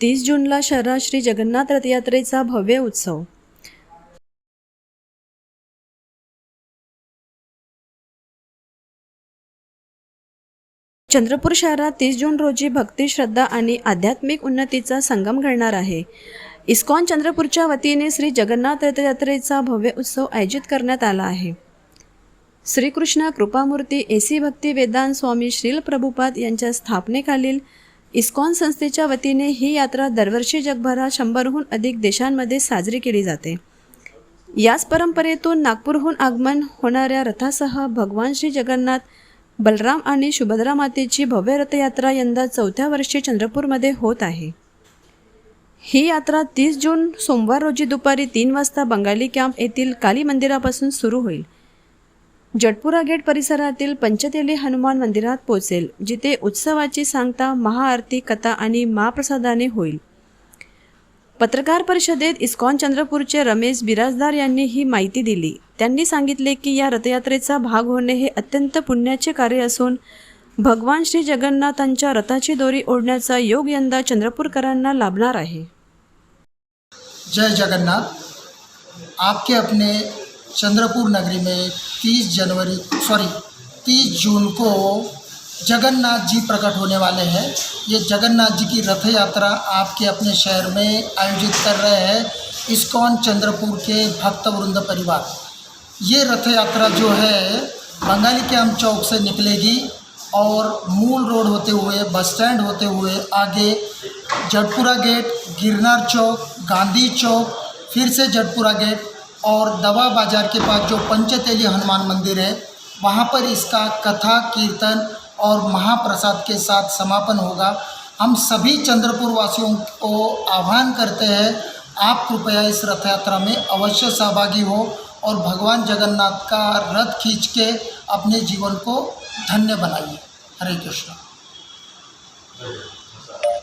तीस जूनला शहरात श्री जगन्नाथ रथयात्रेचा भव्य उत्सव. चंद्रपूर शहरात तीस जून रोजी भक्ती श्रद्धा आणि आध्यात्मिक उन्नतीचा संगम घडणार आहे. इस्कॉन चंद्रपूरच्या वतीने श्री जगन्नाथ रथयात्रेचा भव्य उत्सव आयोजित करण्यात आला आहे. श्रीकृष्ण कृपामूर्ती एसी भक्ती वेदांत स्वामी श्रील प्रभुपाद यांच्या स्थापनेखालील इस्कॉन संस्थेच्या वतीने ही यात्रा दरवर्षी जगभरात शंभरहून अधिक देशांमध्ये साजरी केली जाते. याच परंपरेतून नागपूरहून आगमन होणाऱ्या रथासह भगवान श्री जगन्नाथ बलराम आणि सुभद्रा मातेची भव्य रथयात्रा यंदा चौथ्या वर्षी चंद्रपूरमध्ये होत आहे. ही यात्रा तीस जून सोमवार रोजी दुपारी तीन वाजता बंगाली कॅम्प येथील काली मंदिरापासून सुरू होईल. जटपुरा गेट परिसरातील पंचतेली हनुमान मंदिरात पोहोचेल जिथे उत्सवाची सांगता महाआरती कथा आणि महाप्रसादाने होईल. पत्रकार परिषदेत इस्कॉन चंद्रपूरचे रमेश बिराजदार यांनी ही माहिती दिली. त्यांनी सांगितले की या रथयात्रेचा भाग होणे हे अत्यंत पुण्याचे कार्य असून भगवान श्री जगन्नाथांच्या रथाची दोरी ओढण्याचा योग यंदा चंद्रपूरकरांना लाभणार आहे. जय जगन्नाथ. आपके अपने चंद्रपुर नगरी में 30 जनवरी सॉरी 30 जून को जगन्नाथ जी प्रकट होने वाले हैं। ये जगन्नाथ जी की रथ यात्रा आपके अपने शहर में आयोजित कर रहे हैं इस्कॉन चंद्रपुर के भक्त वृंद परिवार। ये रथ यात्रा जो है, बंगाली कैंप चौक से निकलेगी और मूल रोड होते हुए, बस स्टैंड होते हुए आगे जटपुरा गेट, गिरनार चौक, गांधी चौक, फिर से जटपुरा गेट और दवा बाज़ार के पास जो पंचतेली हनुमान मंदिर है, वहाँ पर इसका कथा, कीर्तन और महाप्रसाद के साथ समापन होगा। हम सभी चंद्रपुर वासियों को आह्वान करते हैं, आप कृपया इस रथ यात्रा में अवश्य सहभागी हो और भगवान जगन्नाथ का रथ खींच के अपने जीवन को धन्य बनाइए। हरे कृष्ण।